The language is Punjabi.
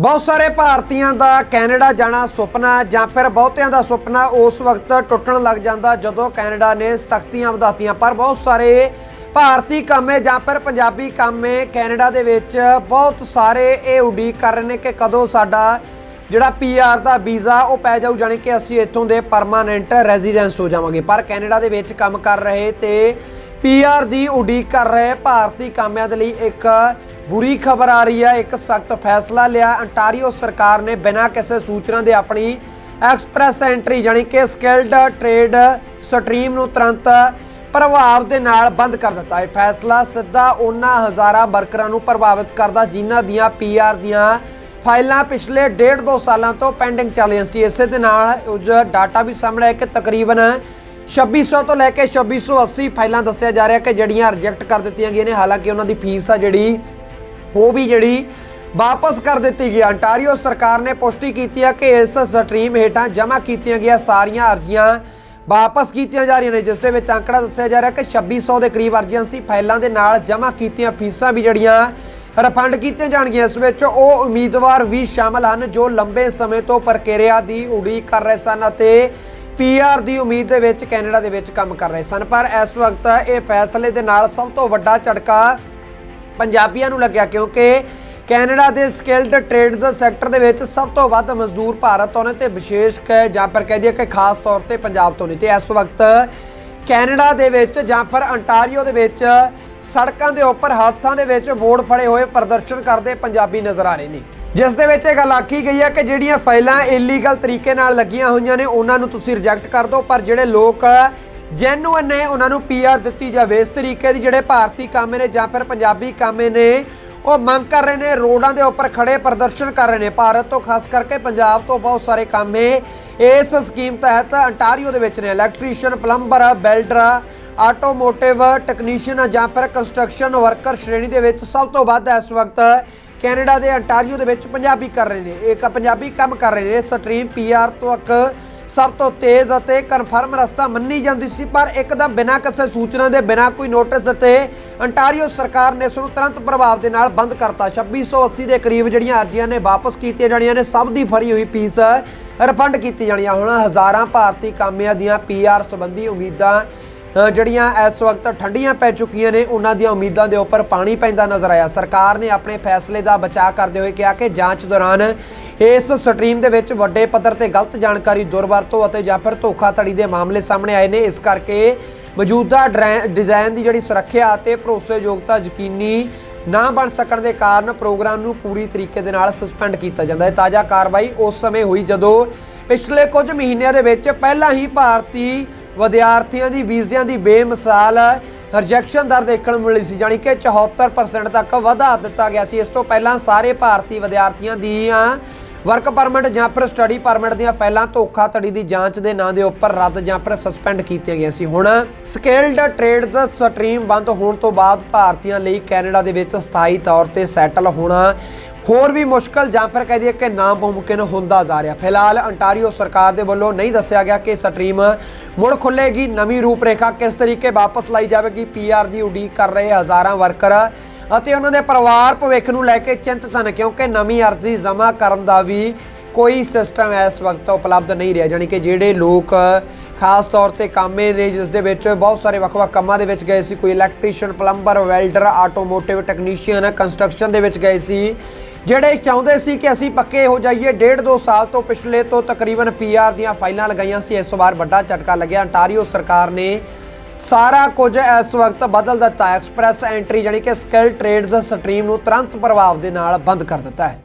ਬਹੁਤ ਸਾਰੇ ਭਾਰਤੀਆਂ ਦਾ ਕੈਨੇਡਾ ਜਾਣਾ ਸੁਪਨਾ ਜਾਂ ਫਿਰ ਬਹੁਤਿਆਂ ਦਾ ਸੁਪਨਾ ਉਸ ਵਕਤ ਟੁੱਟਣ ਲੱਗ ਜਾਂਦਾ ਜਦੋਂ ਕੈਨੇਡਾ ਨੇ ਸਖਤੀਆਂ ਵਧਾਤੀਆਂ। ਪਰ ਬਹੁਤ ਸਾਰੇ ਭਾਰਤੀ ਕਾਮੇ ਜਾਂ ਫਿਰ ਪੰਜਾਬੀ ਕਾਮੇ ਕੈਨੇਡਾ ਦੇ ਵਿੱਚ। ਬਹੁਤ ਸਾਰੇ ਇਹ ਉਡੀਕ ਕਰ ਰਹੇ ਨੇ ਕਿ ਕਦੋਂ ਸਾਡਾ ਜਿਹੜਾ ਪੀਆਰ ਦਾ ਵੀਜ਼ਾ ਉਹ ਪੈ ਜਾਊ, ਜਾਣੀ ਕਿ ਅਸੀਂ ਇੱਥੋਂ ਦੇ ਪਰਮਾਨੈਂਟ ਰੈਜ਼ੀਡੈਂਸ ਹੋ ਜਾਵਾਂਗੇ। ਪਰ ਕੈਨੇਡਾ ਦੇ ਵਿੱਚ ਕੰਮ ਕਰ ਰਹੇ ਤੇ ਪੀਆਰ ਦੀ ਉਡੀਕ ਕਰ ਰਹੇ ਭਾਰਤੀ ਕਾਮਿਆਂ ਦੇ ਲਈ ਇੱਕ ਬੁਰੀ ਖਬਰ ਆ ਰਹੀ ਹੈ। ਇੱਕ ਸਖਤ ਫੈਸਲਾ ਲਿਆ। ਅੰਟਾਰੀਓ ਸਰਕਾਰ ਨੇ ਬਿਨਾਂ ਕਿਸੇ ਸੂਚਨਾ ਦੇ ਆਪਣੀ ਐਕਸਪ੍ਰੈਸ ਐਂਟਰੀ ਜਾਣੀ ਕਿ ਸਕਿਲਡ ਟ੍ਰੇਡ ਸਟਰੀਮ ਨੂੰ ਤੁਰੰਤ ਪ੍ਰਭਾਵ ਦੇ ਨਾਲ ਬੰਦ ਕਰ ਦਿੱਤਾ। ਇਹ ਫੈਸਲਾ ਸਿੱਧਾ ਉਹਨਾਂ ਹਜ਼ਾਰਾਂ ਵਰਕਰਾਂ ਨੂੰ ਪ੍ਰਭਾਵਿਤ ਕਰਦਾ, ਜਿਨ੍ਹਾਂ ਦੀਆਂ ਪੀਆਰ ਦੀਆਂ ਫਾਈਲਾਂ ਪਿਛਲੇ 1.5 2 ਸਾਲਾਂ ਤੋਂ ਪੈਂਡਿੰਗ ਚੱਲ ਰਹੀਆਂ ਸੀ। ਇਸੇ ਦੇ ਨਾਲ ਉਸ ਡਾਟਾ ਵੀ ਸਾਹਮਣੇ ਆਇਆ ਕਿ ਤਕਰੀਬਨ 2600 ਤੋਂ ਲੈ ਕੇ 2680 ਫਾਈਲਾਂ ਦੱਸਿਆ ਜਾ ਰਿਹਾ ਕਿ ਜਿਹੜੀਆਂ ਰਿਜੈਕਟ ਕਰ ਦਿੱਤੀਆਂ ਗਈਆਂ ਨੇ। ਹਾਲਾਂਕਿ ਉਹਨਾਂ ਦੀ ਫੀਸ ਆ ਜਿਹੜੀ ਉਹ ਵੀ ਜਿਹੜੀ ਵਾਪਸ ਕਰ ਦਿੱਤੀ ਗਈ। ਅੰਟਾਰੀਓ ਸਰਕਾਰ ਨੇ ਪੁਸ਼ਟੀ ਕੀਤੀ ਹੈ ਕਿ ਇਸ ਸਟਰੀਮ ਹੇਠਾਂ ਜਮ੍ਹਾਂ ਕੀਤੀਆਂ ਗਈਆਂ ਸਾਰੀਆਂ ਅਰਜ਼ੀਆਂ ਵਾਪਸ ਕੀਤੀਆਂ ਜਾ ਰਹੀਆਂ ਨੇ, ਜਿਸ ਦੇ ਵਿੱਚ ਅੰਕੜਾ ਦੱਸਿਆ ਜਾ ਰਿਹਾ ਕਿ 2600 ਦੇ ਕਰੀਬ ਅਰਜ਼ੀਆਂ ਸੀ। ਫਾਈਲਾਂ ਦੇ ਨਾਲ ਜਮ੍ਹਾਂ ਕੀਤੀਆਂ ਫੀਸਾਂ ਵੀ ਜਿਹੜੀਆਂ ਰਿਫੰਡ ਕੀਤੀਆਂ ਜਾਣਗੀਆਂ। ਇਸ ਵਿੱਚ ਉਹ ਉਮੀਦਵਾਰ ਵੀ ਸ਼ਾਮਲ ਹਨ ਜੋ ਲੰਬੇ ਸਮੇਂ ਤੋਂ ਪ੍ਰਕਿਰਿਆ ਦੀ ਉਡੀਕ ਕਰ ਰਹੇ ਸਨ ਅਤੇ ਪੀਆਰ ਦੀ ਉਮੀਦ ਦੇ ਵਿੱਚ ਕੈਨੇਡਾ ਦੇ ਵਿੱਚ ਕੰਮ ਕਰ ਰਹੇ ਸਨ। ਪਰ ਇਸ ਵਕਤ ਇਹ ਫੈਸਲੇ ਦੇ ਨਾਲ ਸਭ ਤੋਂ ਵੱਡਾ ਝਟਕਾ ਪੰਜਾਬੀਆਂ ਨੂੰ ਲੱਗਿਆ ਕਿਉਂਕਿ ਕੈਨੇਡਾ ਦੇ ਸਕਿਲਡ ਟ੍ਰੇਡਸ ਸੈਕਟਰ ਦੇ ਵਿੱਚ ਸਭ ਤੋਂ ਵੱਧ ਮਜ਼ਦੂਰ ਭਾਰਤ ਤੋਂ ਨੇ ਤੇ ਵਿਸ਼ੇਸ਼ ਕ ਜਾਂ ਫਿਰ ਕਹਿ ਦਈਏ ਕਿ ਖਾਸ ਤੌਰ ਤੇ ਪੰਜਾਬ ਤੋਂ ਨੇ ਤੇ ਇਸ ਵਕਤ ਕੈਨੇਡਾ ਦੇ ਵਿੱਚ ਜਾਂ ਫਿਰ ਅੰਟਾਰੀਓ ਦੇ ਵਿੱਚ ਸੜਕਾਂ ਦੇ ਉੱਪਰ ਹੱਥਾਂ ਦੇ ਵਿੱਚ ਬੋਰਡ ਫੜੇ ਹੋਏ ਪ੍ਰਦਰਸ਼ਨ ਕਰਦੇ ਪੰਜਾਬੀ ਨਜ਼ਰ ਆ ਰਹੇ ਨੇ। ਜਿਸ ਦੇ ਵਿੱਚ ਇਹ ਗੱਲ ਆਖੀ ਗਈ ਹੈ ਕਿ ਜਿਹੜੀਆਂ ਫਾਈਲਾਂ ਇਲੀਗਲ ਤਰੀਕੇ ਨਾਲ ਲੱਗੀਆਂ ਹੋਈਆਂ ਨੇ, ਉਹਨਾਂ ਨੂੰ ਤੁਸੀਂ ਰਿਜੈਕਟ ਕਰ ਦਿਓ, ਪਰ ਜਿਹੜੇ ਲੋਕ ਜੈਨੂਅਨ ਨੇ ਉਹਨਾਂ ਨੂੰ ਪੀਆਰ ਦਿੱਤੀ ਜਾਵੇ। ਇਸ ਤਰੀਕੇ ਦੀ ਜਿਹੜੇ ਭਾਰਤੀ ਕਾਮੇ ਨੇ ਜਾਂ ਫਿਰ ਪੰਜਾਬੀ ਕਾਮੇ ਨੇ, ਉਹ ਮੰਗ ਕਰ ਰਹੇ ਨੇ, ਰੋਡਾਂ ਦੇ ਉੱਪਰ ਖੜੇ ਪ੍ਰਦਰਸ਼ਨ ਕਰ ਰਹੇ ਨੇ। ਭਾਰਤ ਤੋਂ ਖਾਸ ਕਰਕੇ ਪੰਜਾਬ ਤੋਂ ਬਹੁਤ ਸਾਰੇ ਕਾਮੇ ਇਸ ਸਕੀਮ ਤਹਿਤ ਅੰਟਾਰੀਓ ਦੇ ਵਿੱਚ ਨੇ। Electrician, plumber, builder, automotive technician ਜਾਂ ਫਿਰ ਕੰਸਟਰਕਸ਼ਨ ਵਰਕਰ ਸ਼੍ਰੇਣੀ ਦੇ ਵਿੱਚ ਸਭ ਤੋਂ ਵੱਧ ਇਸ ਵਕਤ ਕੈਨੇਡਾ ਦੇ ਅੰਟਾਰੀਓ ਦੇ ਵਿੱਚ ਪੰਜਾਬੀ ਕਰ ਰਹੇ ਨੇ। ਇੱਕ ਪੰਜਾਬੀ ਕੰਮ ਕਰ ਰਹੇ ਨੇ। ਸਟਰੀਮ ਪੀਆਰ ਇੱਕ ਸਭ ਤੋਂ ਤੇਜ਼ ਅਤੇ ਕਨਫਰਮ ਰਸਤਾ ਮੰਨੀ ਜਾਂਦੀ ਸੀ, ਪਰ ਇੱਕਦਮ ਬਿਨਾਂ ਕਿਸੇ ਸੂਚਨਾ ਦੇ, ਬਿਨਾਂ ਕੋਈ ਨੋਟਿਸ ਦਿੱਤੇ ਅੰਟਾਰੀਓ ਸਰਕਾਰ ਨੇ ਇਸ ਨੂੰ ਤੁਰੰਤ ਪ੍ਰਭਾਵ ਦੇ ਨਾਲ ਬੰਦ ਕਰਤਾ। 2680 ਦੇ ਕਰੀਬ ਜਿਹੜੀਆਂ ਅਰਜ਼ੀਆਂ ਨੇ ਵਾਪਸ ਕੀਤੀਆਂ ਜਾਣੀਆਂ ਨੇ, ਸਭ ਦੀ ਫਰੀ ਹੋਈ ਫੀਸ ਰਿਫੰਡ ਕੀਤੀ ਜਾਣੀਆਂ। ਹੁਣ ਹਜ਼ਾਰਾਂ ਭਾਰਤੀ ਕਾਮਿਆਂ ਦੀਆਂ ਪੀਆਰ ਸੰਬੰਧੀ ਉਮੀਦਾਂ ਜਿਹੜੀਆਂ ਇਸ ਵਕਤ ਠੰਡੀਆਂ ਪੈ ਚੁੱਕੀਆਂ ਨੇ, ਉਹਨਾਂ ਦੀਆਂ ਉਮੀਦਾਂ ਦੇ ਉੱਪਰ ਪਾਣੀ ਪੈਂਦਾ ਨਜ਼ਰ ਆਇਆ। ਸਰਕਾਰ ਨੇ ਆਪਣੇ ਫੈਸਲੇ ਦਾ ਬਚਾਅ ਕਰਦੇ ਹੋਏ ਕਿਹਾ ਕਿ ਜਾਂਚ ਦੌਰਾਨ ਇਸ ਸਟਰੀਮ ਦੇ ਵਿੱਚ ਵੱਡੇ ਪੱਧਰ ਤੇ ਗਲਤ ਜਾਣਕਾਰੀ ਦੁਰਵਰਤੋਂ ਅਤੇ ਜਾਂ ਫਿਰ ਧੋਖਾਧੜੀ ਦੇ ਮਾਮਲੇ ਸਾਹਮਣੇ ਆਏ ਨੇ। ਇਸ ਕਰਕੇ ਮੌਜੂਦਾ ਡਰੈ- ਡਿਜ਼ਾਈਨ ਦੀ ਜਿਹੜੀ ਸੁਰੱਖਿਆ ਅਤੇ ਭਰੋਸੇਯੋਗਤਾ ਯਕੀਨੀ ਨਾ ਬਣ ਸਕਣ ਦੇ ਕਾਰਨ ਪ੍ਰੋਗਰਾਮ ਨੂੰ ਪੂਰੀ ਤਰੀਕੇ ਦੇ ਨਾਲ ਸਸਪੈਂਡ ਕੀਤਾ ਜਾਂਦਾ ਹੈ। ਤਾਜ਼ਾ ਕਾਰਵਾਈ ਉਸ ਸਮੇਂ ਹੋਈ ਜਦੋਂ ਪਿਛਲੇ ਕੁਝ ਮਹੀਨਿਆਂ ਦੇ ਵਿੱਚ ਪਹਿਲਾਂ ਹੀ ਭਾਰਤੀ ਵਿਦਿਆਰਥੀਆਂ ਦੀ ਵੀਜ਼ਿਆਂ ਦੀ ਬੇਮਿਸਾਲ ਰਿਜੈਕਸ਼ਨ ਦਰ ਦੇਖਣ ਨੂੰ ਮਿਲੀ ਸੀ, ਜਾਣੀ ਕਿ 74% ਤੱਕ ਵਧਾ ਦਿੱਤਾ ਗਿਆ ਸੀ। ਇਸ ਤੋਂ ਪਹਿਲਾਂ ਸਾਰੇ ਭਾਰਤੀ ਵਿਦਿਆਰਥੀਆਂ ਦੀਆਂ ਵਰਕ ਪਰਮਿਟ ਜਾਂ ਫਿਰ ਸਟੱਡੀ ਪਰਮਿਟ ਦੀਆਂ ਫਾਈਲਾਂ ਧੋਖਾਧੜੀ ਦੀ ਜਾਂਚ ਦੇ ਨਾਂ ਦੇ ਉੱਪਰ ਰੱਦ ਜਾਂ ਫਿਰ ਸਸਪੈਂਡ ਕੀਤੀਆਂ ਗਈਆਂ ਸੀ। ਹੁਣ ਸਕਿਲਡ ਟ੍ਰੇਡਸ ਸਟਰੀਮ ਬੰਦ ਹੋਣ ਤੋਂ ਬਾਅਦ ਭਾਰਤੀਆਂ ਲਈ ਕੈਨੇਡਾ ਦੇ ਵਿੱਚ ਸਥਾਈ ਤੌਰ ਤੇ ਸੈਟਲ ਹੋਣਾ ਹੋਰ ਵੀ ਮੁਸ਼ਕਲ ਜਾਂ ਫਿਰ ਕਹਿ ਦਈਏ ਕਿ ਨਾਮੁਮਕਿਨ ਹੁੰਦਾ ਜਾ ਰਿਹਾ। ਫਿਲਹਾਲ ਅੰਟਾਰੀਓ ਸਰਕਾਰ ਦੇ ਵੱਲੋਂ ਨਹੀਂ ਦੱਸਿਆ ਗਿਆ ਕਿ ਸਟਰੀਮ ਮੁੜ ਖੁੱਲੇਗੀ ਨਵੀਂ ਰੂਪਰੇਖਾ ਕਿਸ ਤਰੀਕੇ ਵਾਪਸ ਲਾਈ ਜਾਵੇਗੀ? ਪੀਆਰ ਦੀ ਉਡੀਕ ਕਰ ਰਹੇ ਹਜ਼ਾਰਾਂ ਵਰਕਰ ਅਤੇ ਉਹਨਾਂ ਦੇ ਪਰਿਵਾਰ ਭਵਿੱਖ ਨੂੰ ਲੈ ਕੇ ਚਿੰਤਤ ਹਨ, ਕਿਉਂਕਿ ਨਵੀਂ ਅਰਜ਼ੀ ਜਮ੍ਹਾਂ ਕਰਨ ਦਾ ਵੀ ਕੋਈ ਸਿਸਟਮ ਇਸ ਵਕਤ ਉਪਲਬਧ ਨਹੀਂ ਰਿਹਾ। ਜਾਣੀ ਕਿ ਜਿਹੜੇ ਲੋਕ ਖਾਸ ਤੌਰ ਤੇ ਕਾਮੇ ਨੇ ਜਿਸ ਦੇ ਵਿੱਚ ਬਹੁਤ ਸਾਰੇ ਵੱਖ-ਵੱਖ ਕੰਮਾਂ ਦੇ ਵਿੱਚ ਗਏ ਸੀ। ਕੋਈ electrician plumber welder automotive technician construction ਦੇ ਵਿੱਚ ਗਏ ਸੀ। ਜਿਹੜੇ ਚਾਹੁੰਦੇ ਸੀ ਕਿ ਅਸੀਂ ਪੱਕੇ ਹੋ ਜਾਈਏ, ਡੇਢ ਦੋ ਸਾਲ ਤੋਂ ਪਿਛਲੇ ਤੋਂ ਤਕਰੀਬਨ ਪੀਆਰ ਦੀਆਂ ਫਾਈਲਾਂ ਲਗਾਈਆਂ ਸੀ। ਇਸ ਵਾਰ ਵੱਡਾ ਝਟਕਾ ਲੱਗਿਆ। ਅੰਟਾਰੀਓ ਸਰਕਾਰ ਨੇ ਸਾਰਾ ਕੁਝ ਇਸ ਵਕਤ ਬਦਲ ਦਿੱਤਾ। ਐਕਸਪ੍ਰੈਸ ਐਂਟਰੀ ਜਾਨੀ ਕਿ ਸਕਿੱਲ ਟ੍ਰੇਡਸ ਸਟਰੀਮ ਨੂੰ ਤੁਰੰਤ ਪ੍ਰਭਾਵ ਦੇ ਨਾਲ ਬੰਦ ਕਰ ਦਿੱਤਾ ਹੈ।